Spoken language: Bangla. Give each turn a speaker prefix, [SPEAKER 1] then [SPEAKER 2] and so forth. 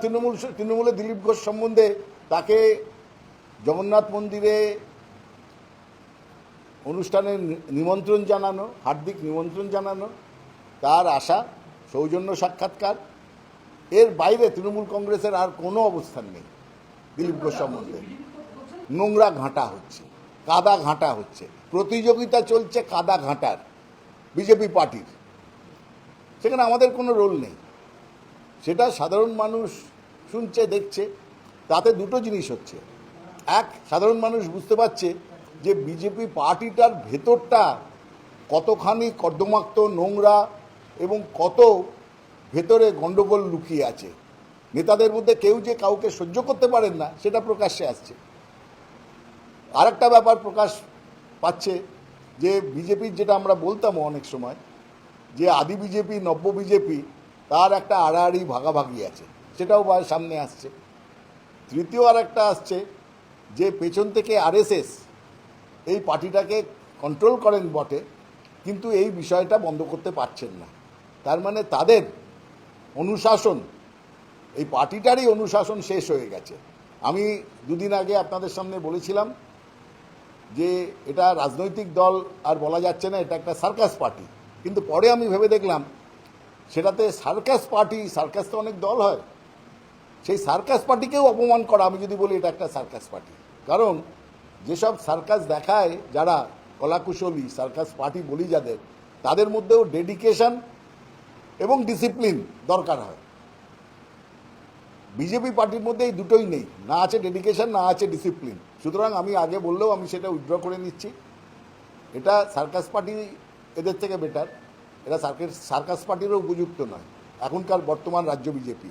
[SPEAKER 1] তৃণমূল তৃণমূলের দিলীপ ঘোষ সম্বন্ধে তাকে জগন্নাথ মন্দিরে অনুষ্ঠানে নিমন্ত্রণ জানানো, হার্দিক নিমন্ত্রণ জানানো, তার আশা, সৌজন্য সাক্ষাৎকার। এর বাইরে তৃণমূল কংগ্রেসের আর কোনো অবস্থান নেই দিলীপ ঘোষ সম্বন্ধে। নোংরা ঘাঁটা হচ্ছে, কাদা ঘাঁটা হচ্ছে, প্রতিযোগিতা চলছে কাদা ঘাঁটার, বিজেপি পার্টির। সেখানে আমাদের কোনো রোল নেই। সেটা সাধারণ মানুষ শুনছে, দেখছে, তাতে দুটো জিনিস হচ্ছে। এক, সাধারণ মানুষ বুঝতে পারছে যে বিজেপি পার্টিটার ভেতরটা কতখানি কর্দমাক্ত, নোংরা এবং কত ভেতরে গণ্ডগোল লুকিয়ে আছে। নেতাদের মধ্যে কেউ যে কাউকে সহ্য করতে পারেন না, সেটা প্রকাশ্যে আসছে। আরেকটা ব্যাপার প্রকাশ পাচ্ছে যে বিজেপির যেটা আমরা বলতাম অনেক সময়, যে আদি বিজেপি, নব্য বিজেপি তার একটা আড়াআড়ি ভাগাভাগি আছে, সেটাও সামনে আসছে। তৃতীয় আর একটা আসছে, যে পেছন থেকে আরএসএস এই পার্টিটাকে কন্ট্রোল করেন বটে, কিন্তু এই বিষয়টা বন্ধ করতে পারছেন না। তার মানে তাদের অনুশাসন, এই পার্টিটারই অনুশাসন শেষ হয়ে গেছে। আমি দুদিন আগে আপনাদের সামনে বলেছিলাম যে এটা রাজনৈতিক দল আর বলা যাচ্ছে না, এটা একটা সার্কাস পার্টি। কিন্তু পরে আমি ভেবে দেখলাম সেটাতে সার্কাস পার্টি, সার্কাস তো অনেক দল হয়। সেই সার্কাস পার্টিকেও অপমান করা, আমি যদি বলি এটা একটা সার্কাস পার্টি। কারণ যেসব সার্কাস দেখায় যারা কলাকুশলী, সার্কাস পার্টি বলি যাদের, তাদের মধ্যেও ডেডিকেশন এবং ডিসিপ্লিন দরকার হয়। বিজেপি পার্টির মধ্যে এই দুটোই নেই, না আছে ডেডিকেশন, না আছে ডিসিপ্লিন। সুতরাং আমি আগে বললেও আমি সেটা উইথড্র করে নিচ্ছি। এটা সার্কাস পার্টি এদের থেকে বেটার। এটা সার্কের সার্কাস পার্টিরও উপযুক্ত নয়। এখনকার বর্তমান রাজ্য বিজেপি।